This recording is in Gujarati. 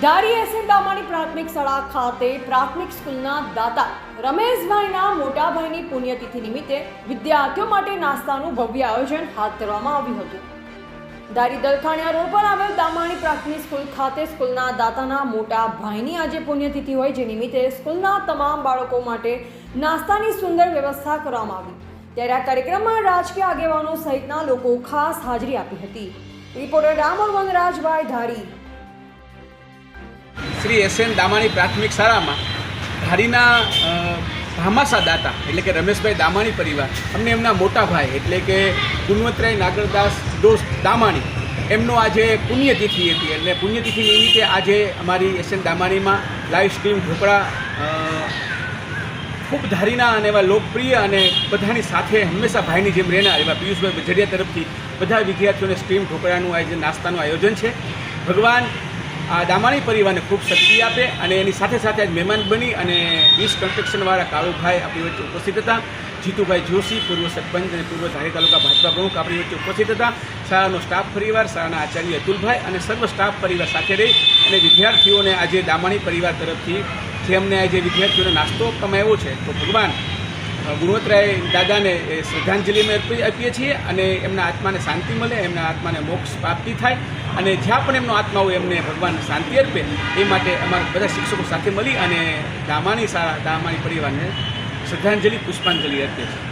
ધારી એસએન દામાણી પ્રાથમિક શાળા ખાતે પ્રાથમિક સ્કૂલના દાતા રમેશભાઈના મોટાભાઈની પુણ્યતિથિ નિમિત્તે વિદ્યાર્થીઓ માટે નાસ્તાનું ભવ્ય આયોજન હાથ ધરવામાં આવ્યું હતું. ધારી દલખાણિયા રોડ પર આવેલ દામાણી પ્રાથમિક સ્કૂલ ખાતે સ્કૂલના દાતાના મોટા ભાઈની આજે પુણ્યતિથિ હોય જે નિમિત્તે સ્કૂલના તમામ બાળકો માટે નાસ્તાની સુંદર વ્યવસ્થા કરવામાં આવી. ત્યારે આ કાર્યક્રમમાં રાજકીય આગેવાનો સહિતના લોકો ખાસ હાજરી આપી હતી. Reporter Damor Vanrajbhai Dhari. Shri S N Damani પ્રાથમિક શાળામાં ધારીના ભામાસા દાતા, એટલે કે રમેશભાઈ દામાણી પરિવાર, અમને એમના મોટા ભાઈ, એટલે કે ગુણવંતરાય નાગરદાસ દોસ્ત દામાણી, એમનો આજે પુણ્યતિથિ હતી. એટલે પુણ્યતિથિ નિમિત્તે આજે અમારી એસ એન દામાણીમાં લાઈવ સ્ટ્રીમ ઢોકળા ખૂબ ધારીના અને એવા લોકપ્રિય અને બધાની સાથે હંમેશા ભાઈની જેમ રહેનાર એવા પિયુષભાઈ બજડિયા તરફથી બધા વિદ્યાર્થીઓને સ્ટ્રીમ ઢોકળાનું આયોજન નાસ્તાનું આયોજન છે. ભગવાન આ દામાણી પરિવારને ખૂબ શક્તિ આપે અને એની સાથે સાથે આજ મહેમાન બની અને વીસ કન્સ્ટ્રક્શનવાળા કાળુભાઈ આપણી વચ્ચે ઉપસ્થિત હતા. જીતુભાઈ જોશી, પૂર્વ સરપંચ અને પૂર્વ ધારી તાલુકા ભાજપા પ્રમુખ આપણી વચ્ચે ઉપસ્થિત હતા. શાળાનો સ્ટાફ પરિવાર, શાળાના આચાર્ય અતુલભાઈ અને સર્વ સ્ટાફ પરિવાર સાથે રહી અને વિદ્યાર્થીઓને આજે દામાણી પરિવાર તરફથી જે અમને આજે વિદ્યાર્થીઓને નાસ્તો આપવામાં આવ્યો છે, તો ભગવાન અ, દાદાને એ શ્રદ્ધાંજલિ અમે આપીએ છીએ અને એમના આત્માને શાંતિ મળે એમના આત્માને મોક્ષ પ્રાપ્તિ થાય અને જ્યાં પણ એમનો આત્મા હોય એમને ભગવાન શાંતિ અર્પે એ માટે અમારા બધા શિક્ષકો સાથે મળી અને દામાણી શાળા દામાણી પરિવારને શ્રદ્ધાંજલિ પુષ્પાંજલિ અર્પે છે.